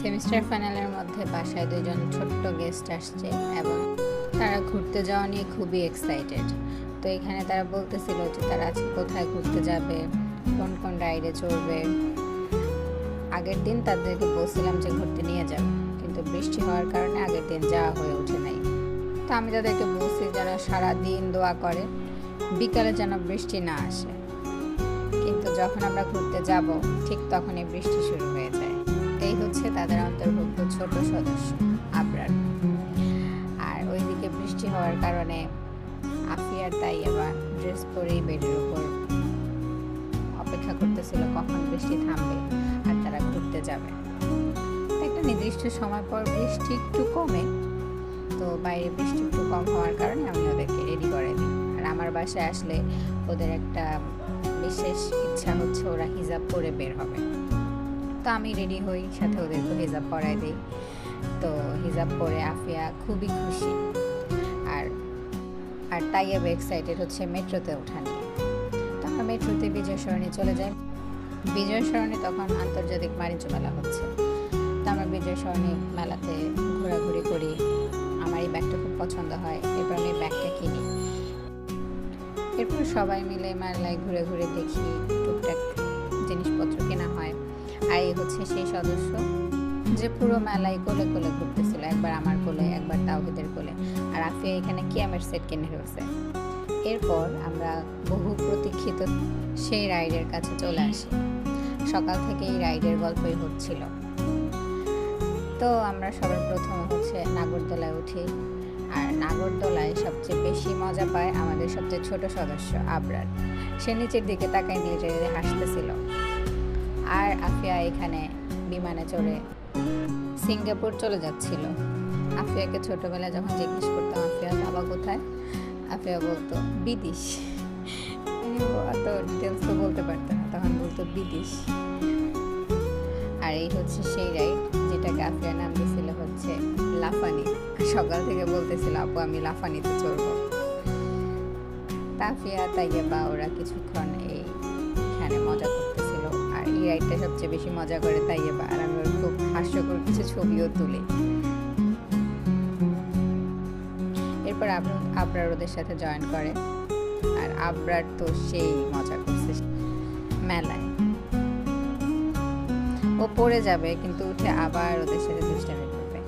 Semester ফাইনালের মধ্যে বাসায় দুজন ছোট্ট গেস্ট আসছে এবং তারা ঘুরতে যাওয়া নিয়ে খুবই এক্সাইটেড তো এখানে তারা বলতেছিল যে তারা আজকে কোথায় ঘুরতে যাবে, কোন কোন রাইডে চড়বে। আগের দিন তাদেরকে বলছিলাম যে ঘুরতে নিয়ে যাব কিন্তু বৃষ্টি হওয়ার কারণে আগের দিন যাওয়া হয়ে ওঠে নাই। তো আমি তাদেরকে বলছি যেন সারা দিন দোয়া করে, বিকালে যেন বৃষ্টি না আসে। কিন্তু যখন আমরা ঘুরতে যাব, ঠিক তখনই বৃষ্টি শুরু হয়ে যায়। এই হচ্ছে তাদের অন্তর্ভুক্ত ছোট সদস্য, আবরার। আর ওইদিকে বৃষ্টি হওয়ার কারণে আফিয়ার তাই আবার ড্রেস পরেই বেডের উপর অপেক্ষা করতেছিল কখন বৃষ্টি থামবে আর তারা ঘুরতে যাবে। একটা নির্দিষ্ট সময় পর বৃষ্টি একটু কমে, তো বাইরে বৃষ্টি একটু কম হওয়ার কারণে আমি ওদেরকে রেডি করে দিই। আর আমার বাসায় আসলে ওদের একটা বিশেষ ইচ্ছা হচ্ছে ওরা হিজাব পরে বের হবে। তো আমি রেডি হই, সাথে ওদেরকে হিজাব পরাই দিই। তো হিজাব পরে আফিয়া খুবই খুশি। আর আর তাইয়াব এক্সাইটেড হচ্ছে মেট্রোতে ওঠা নিয়ে। তো আমরা মেট্রোতে বিজয় সরণি চলে যাই। বিজয় সরণি তখন আন্তর্জাতিক বাণিজ্য মেলা হচ্ছে। তো আমরা বিজয় সরণি মেলাতে ঘোরাঘুরি করি। আমার এই ব্যাগটা খুব পছন্দ হয়, এরপর আমি ব্যাগটা কিনি। এরপর সবাই মিলে মেলায় ঘুরে ঘুরে দেখি টুকটাক জিনিসপত্র কেনা হয়। আর এই হচ্ছে সেই সদস্য যে পুরো মেলায় কোলে কোলে ঘুরতেছিল, একবার আমার কোলে, একবার তাওহিদের কোলে। আর আফিয়া এখানে কিয়ামের সেট কিনে ফেলছে। এরপর আমরা বহু প্রতীক্ষিত সেই রাইডের কাছে চলে আসি। সকাল থেকে এই রাইডের গল্পই হচ্ছিল। তো আমরা সবার প্রথম হচ্ছে নাগরদোলায় উঠি। আর নাগরদোলায় সবচেয়ে বেশি মজা পায় আমাদের সবচেয়ে ছোট সদস্য আবরার। সে নিচের দিকে তাকায় নিজে হাসতেছিল। আর আফিয়া এখানে বিমানে চড়ে সিঙ্গাপুর চলে যাচ্ছিল। আফিয়াকে ছোটবেলায় যখন জিজ্ঞেস করতাম, আফিয়া, বাবা কোথায়? আফিয়া বলতো, বিদিশ। অত ডিটেলস তো বলতে পারতো না, তখন বলতো, বিদিশ। আর এই হচ্ছে সেই রাইড যেটাকে আফিয়া নাম দিয়েছিল হচ্ছে লাফানি। সকাল থেকে বলতেছিল, আপু, আমি লাফানিতে চড়বো। তাফিয়া তাইয়া বা ওরা কিছুক্ষণ এইখানে মজা রাইডটা সবচেয়ে বেশি মজা করে তাইয়া বা আর আমি ওর খুব হাস্যকর কিছু ছবিও তুলি। এরপর আবরার ওদের সাথে জয়েন করে। আর আবরার তো সেই মজা করছে মেলায়। ও পড়ে যাবে, কিন্তু উঠে আবার ওদের সাথে দুষ্টামি করবে।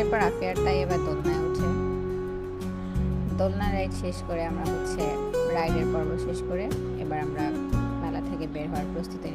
এরপর আফিয়ার তাই এবার দোলনায় দোলনা রাইড শেষ করে আমরা হচ্ছে রাইডের পর্ব শেষ করে এবার আমরা মেলা থেকে বের হওয়ার প্রস্তুতি